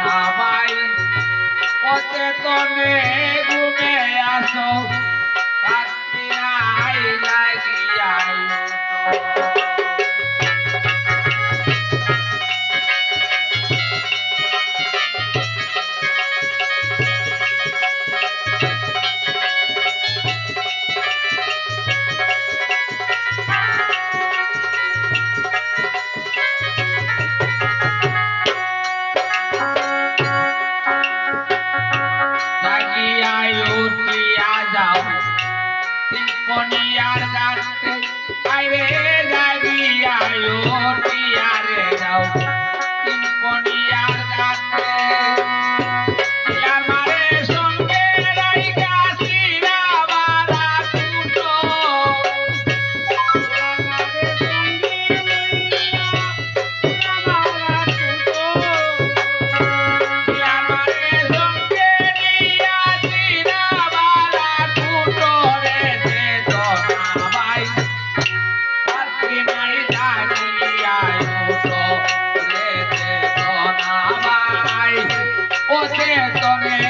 নামাই অচেতনে ঘুমে আসো। chance on it.